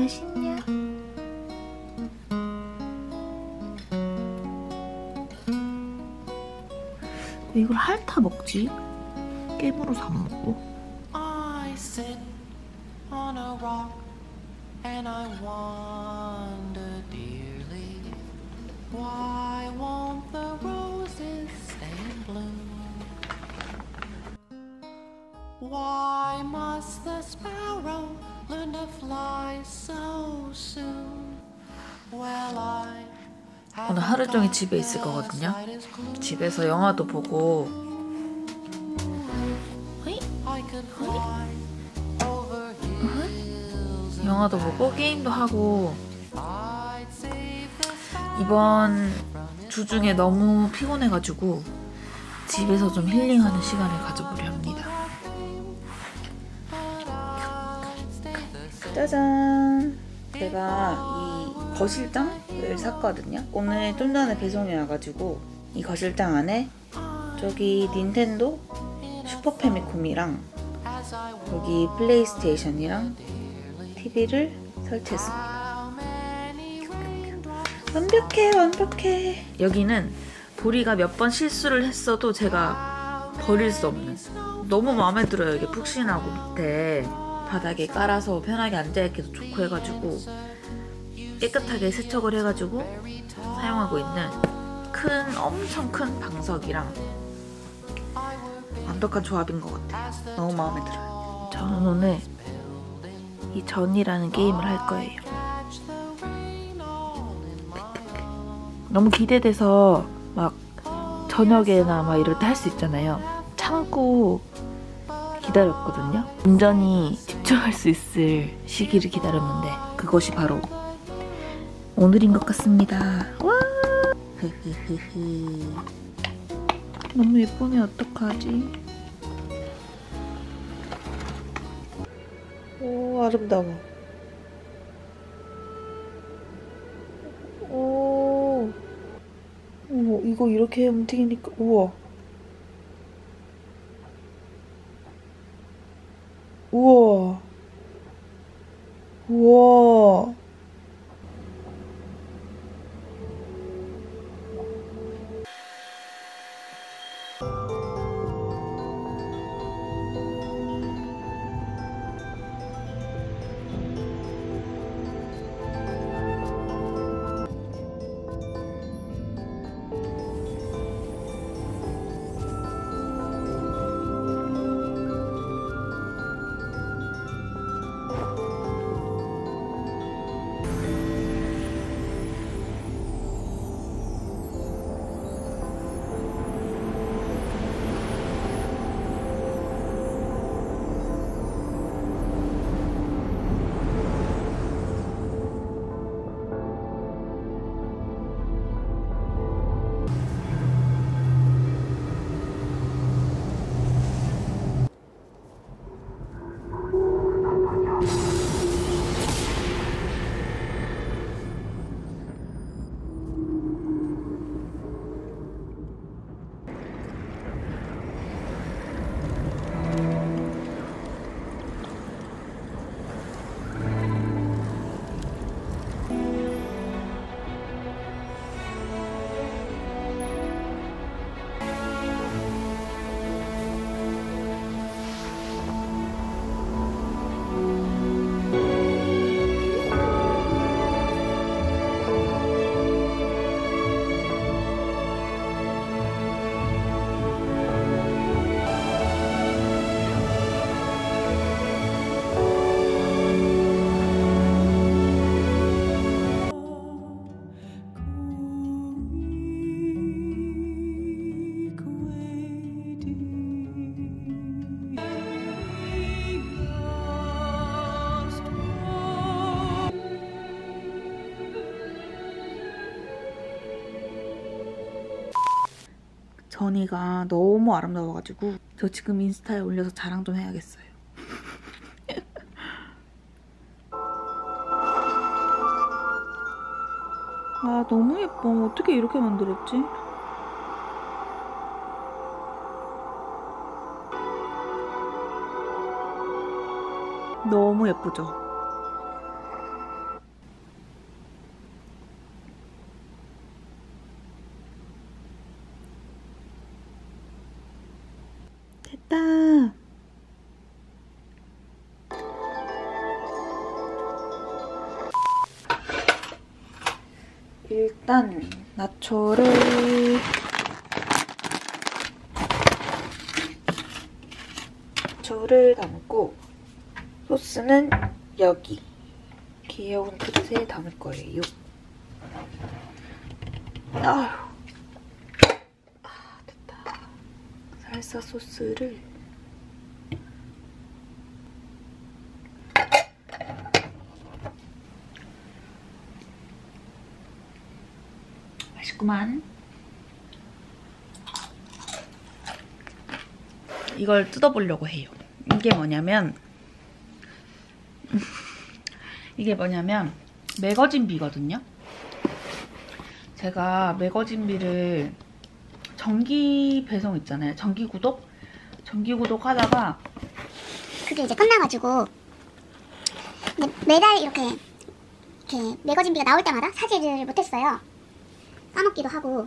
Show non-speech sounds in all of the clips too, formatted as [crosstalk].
맛있냐? 왜 이걸 핥아 먹지? 깨물어서 안 먹고. I sit on a rock and I wonder dearly why won't the roses stay bloom? Why must the sparrow learn to fly so soon? Well, I 오늘 하루 종일 집에 있을 거거든요. 집에서 영화도 보고. Hills 영화도 보고 게임도 하고. 이번 주 중에 너무 피곤해가지고 집에서 좀 힐링하는 시간을 가져보려 짜잔! 제가 이 거실장을 샀거든요. 오늘 좀 전에 배송이 와가지고 이 거실장 안에 저기 닌텐도 슈퍼 패미콤이랑 여기 플레이스테이션이랑 TV를 설치했습니다. 완벽해, 완벽해. 여기는 보리가 몇 번 실수를 했어도 제가 버릴 수 없는. 너무 마음에 들어요. 이게 푹신하고 밑에 바닥에 깔아서 편하게 앉아있기도 좋고 해가지고 깨끗하게 세척을 해가지고 사용하고 있는 큰, 엄청 큰 방석이랑 완벽한 조합인 것 같아요. 너무 마음에 들어요. 저는 오늘 이 전이라는 게임을 할 거예요. 너무 기대돼서 막 저녁에나 막 이럴 때 할 수 있잖아요. 참고 기다렸거든요. 온전히 집중할 수 있을 시기를 기다렸는데 그것이 바로 오늘인 것 같습니다. 와! 너무 예쁘네 어떡하지? 오 아름다워. 오. 어머, 이거 이렇게 움직이니까. 우와. 전이가 너무 아름다워가지고 저 지금 인스타에 올려서 자랑 좀 해야겠어요. [laughs] 아 너무 예뻐. 어떻게 이렇게 만들었지? 너무 예쁘죠? 일단 나초를 나초를 담고 소스는 여기 귀여운 그릇에 담을 거예요. 아휴. 아, 됐다. 살사 소스를 맛있구만. 이걸 뜯어보려고 해요. 이게 뭐냐면 [laughs] 이게 뭐냐면 매거진비거든요. 제가 매거진비를 정기 배송 있잖아요. 정기 구독? 정기 구독 하다가 그게 이제 끝나가지고 매달 이렇게 이렇게 매거진비가 나올 때마다 사지를 못했어요. 까먹기도 하고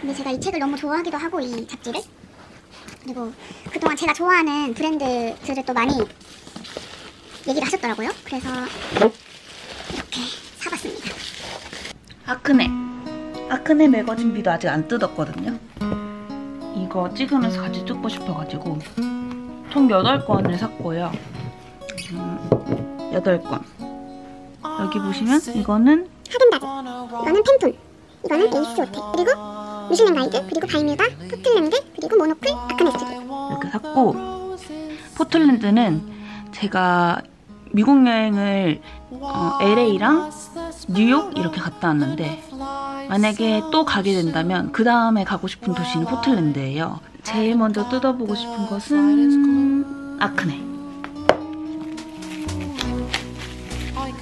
근데 제가 이 책을 너무 좋아하기도 하고 이 잡지를 그리고 그동안 제가 좋아하는 브랜드들을 또 많이 얘기를 하셨더라고요. 그래서 이렇게 사봤습니다. 아크네. 아크네 매거진비도 아직 안 뜯었거든요. 이거 찍으면서 같이 뜯고 싶어가지고 총 8권을 샀고요. 음, 8권. 여기 보시면 이거는 하겐다즈 이거는 팬톤 이거는 에이스 호텔 그리고 미슐랭 가이드 그리고 발뮤다 포틀랜드 그리고 모노클 아크네 스튜디오 이렇게 샀고 포틀랜드는 제가 미국 여행을 어, LA랑 뉴욕 이렇게 갔다 왔는데 만약에 또 가게 된다면 그 다음에 가고 싶은 도시는 포틀랜드예요. 제일 먼저 뜯어보고 싶은 것은 아크네.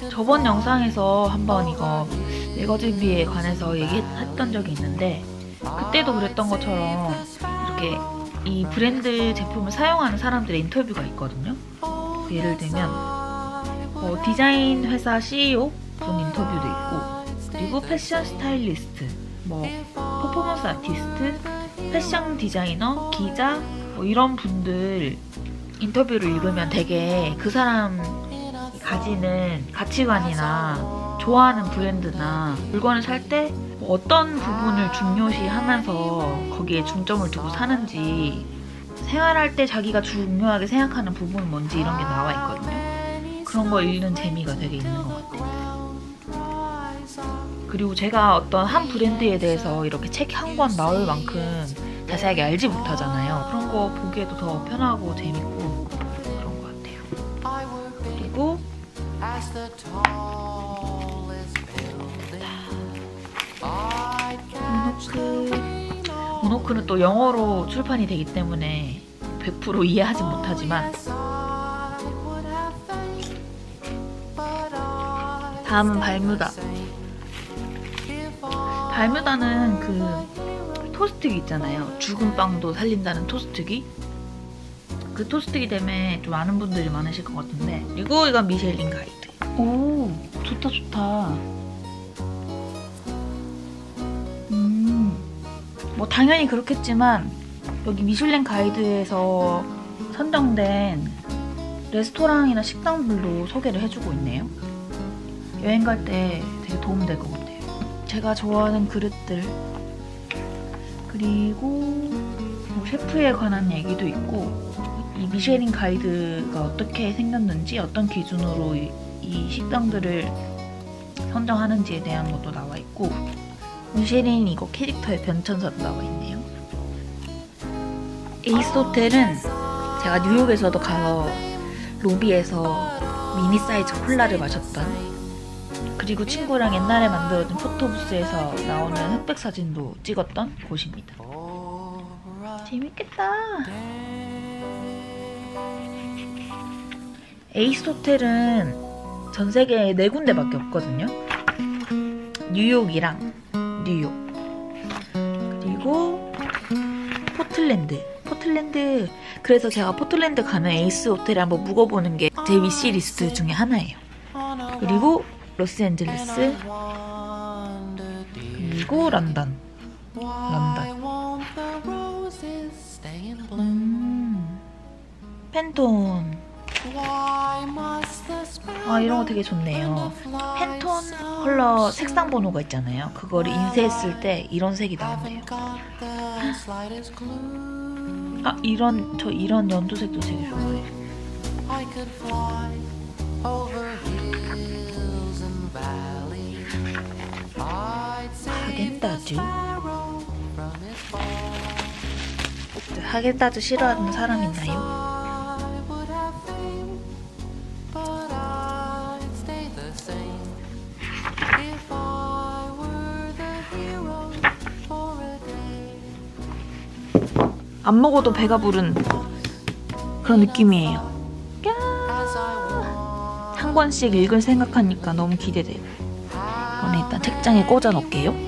저번 영상에서 한번 이거 매거진비에 관해서 얘기했던 적이 있는데 그때도 그랬던 것처럼 이렇게 이 브랜드 제품을 사용하는 사람들의 인터뷰가 있거든요. 예를 들면 뭐 디자인 회사 CEO 분 인터뷰도 있고 그리고 패션 스타일리스트, 뭐 퍼포먼스 아티스트, 패션 디자이너, 기자 뭐 이런 분들 인터뷰를 읽으면 되게 그 사람 가지는 가치관이나 좋아하는 브랜드나 물건을 살 때 어떤 부분을 중요시하면서 거기에 중점을 두고 사는지 생활할 때 자기가 중요하게 생각하는 부분은 뭔지 이런 게 나와 있거든요. 그런 거 읽는 재미가 되게 있는 것 같아요. 그리고 제가 어떤 한 브랜드에 대해서 이렇게 책 한 권 나올 만큼 자세하게 알지 못하잖아요. 그런 거 보기에도 더 편하고 재밌고 As the tallest building, I'd catch 모노크 모노크는 또 영어로 출판이 되기 때문에 100% 이해하지 못하지만 I 다음은 발뮤다. 발뮤다는 그 토스트기 있잖아요. 죽은 빵도 살린다는 토스트기. 그 토스트기 때문에 좀 아는 분들이 많으실 것 같은데. 그리고 이건 미쉐린 가이드. 오, 좋다 좋다. 음, 뭐 당연히 그렇겠지만 여기 미슐랭 가이드에서 선정된 레스토랑이나 식당들도 소개를 해주고 있네요. 여행 갈 때 되게 도움될 것 같아요. 제가 좋아하는 그릇들 그리고 뭐 셰프에 관한 얘기도 있고 이 미쉐린 가이드가 어떻게 생겼는지 어떤 기준으로 이, 이 식당들을 선정하는지에 대한 것도 나와 있고 미쉐린 이거 캐릭터의 변천사도 나와 있네요. 에이스 호텔은 제가 뉴욕에서도 가서 로비에서 미니 사이즈 콜라를 마셨던 그리고 친구랑 옛날에 만들어둔 포토부스에서 나오는 흑백 사진도 찍었던 곳입니다. 재밌겠다. 에이스 호텔은 전 세계에 네 군데밖에 없거든요. 뉴욕이랑 뉴욕 그리고 포틀랜드 포틀랜드 그래서 제가 포틀랜드 가면 에이스 호텔에 한번 묵어보는 게 제 위시리스트 중에 하나예요. 그리고 로스앤젤레스 그리고 런던 런던? 음, 팬톤. 아 이런 거 되게 좋네요. 팬톤 컬러 색상 번호가 있잖아요. 그거를 인쇄했을 때 이런 색이 clue? 아 이런 저 이런 연두색도 되게 좋아해요. Fall. 하겐다즈 싫어하는 사람 있나요? 안 먹어도 배가 부른 그런 느낌이에요. 한 권씩 읽을 생각하니까 너무 기대돼요. 이거는 일단 책장에 꽂아 놓을게요.